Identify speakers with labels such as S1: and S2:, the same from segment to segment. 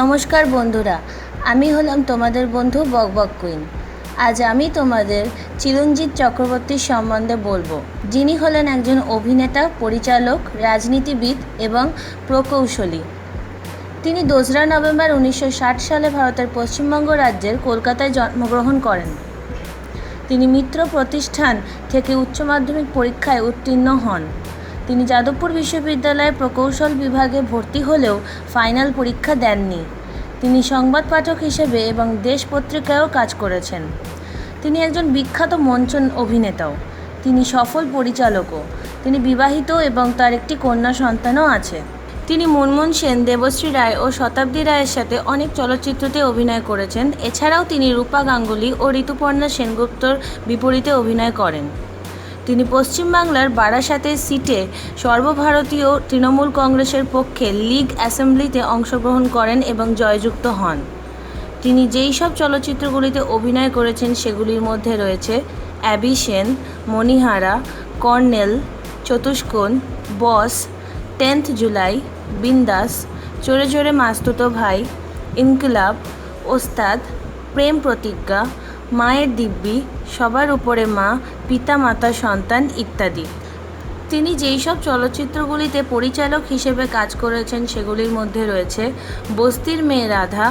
S1: নমস্কার বন্ধুরা, আমি হলাম তোমাদের বন্ধু বকবক কুইন। আজ আমি তোমাদের চিরঞ্জিত চক্রবর্তীর সম্বন্ধে বলব, যিনি হলেন একজন অভিনেতা, পরিচালক, রাজনীতিবিদ এবং প্রকৌশলী। তিনি দোসরা নভেম্বর উনিশশো ষাট সালে ভারতের পশ্চিমবঙ্গ রাজ্যের কলকাতায় জন্মগ্রহণ করেন। তিনি মিত্র প্রতিষ্ঠান থেকে উচ্চ মাধ্যমিক পরীক্ষায় উত্তীর্ণ হন। তিনি যাদবপুর বিশ্ববিদ্যালয়ে প্রকৌশল বিভাগে ভর্তি হলেও ফাইনাল পরীক্ষা দেননি। তিনি সংবাদ পাঠক হিসেবে এবং দেশ পত্রিকায়ও কাজ করেছেন। তিনি একজন বিখ্যাত মঞ্চ অভিনেতাও। তিনি সফল পরিচালকও। তিনি বিবাহিত এবং তার একটি কন্যা সন্তানও আছে। তিনি মুনমুন সেন, দেবশ্রী রায় ও শতাব্দী রায়ের সাথে অনেক চলচ্চিত্রতে অভিনয় করেছেন। এছাড়াও তিনি রূপা গাঙ্গুলি ও ঋতুপর্ণা সেনগুপ্তর বিপরীতে অভিনয় করেন। তিনি পশ্চিমবাংলার বারাসাতের সিটে সর্বভারতীয় তৃণমূল কংগ্রেসের পক্ষে লীগ অ্যাসেম্বলিতে অংশগ্রহণ করেন এবং জয়যুক্ত হন। তিনি যেই সব চলচ্চিত্রগুলিতে অভিনয় করেছেন, সেগুলির মধ্যে রয়েছে Abby Sen, Monihara, colonel, Chotushkon, boss, tenth July, Bindaas, চোরে চোরে মাস্তুতো ভাই, ইনকিলাব, ওস্তাদ, প্রেম প্রতিজ্ঞা মায়ের দিব্যি, সবার উপরে মা, পিতা, মাতা, সন্তান ইত্যাদি। তিনি যেই সব চলচ্চিত্রগুলিতে পরিচালক হিসেবে কাজ করেছেন, সেগুলির মধ্যে রয়েছে বস্তির মেয়ে রাধা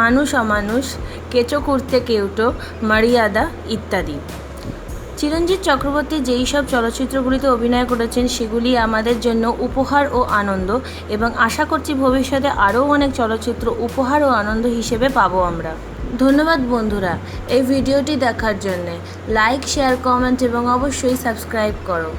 S1: মানুষ অমানুষ কেচো কুর্তে কেউটো, মারিয়াদা ইত্যাদি। চিরঞ্জিত চক্রবর্তী যেই সব চলচ্চিত্রগুলিতে অভিনয় করেছেন, সেগুলি আমাদের জন্য উপহার ও আনন্দ এবং আশা করছি ভবিষ্যতে আরও অনেক চলচ্চিত্র উপহার ও আনন্দ হিসেবে পাবো আমরা। ধন্যবাদ বন্ধুরা এই ভিডিওটি দেখার জন্যে লাইক শেয়ার কমেন্ট এবং অবশ্যই সাবস্ক্রাইব করো।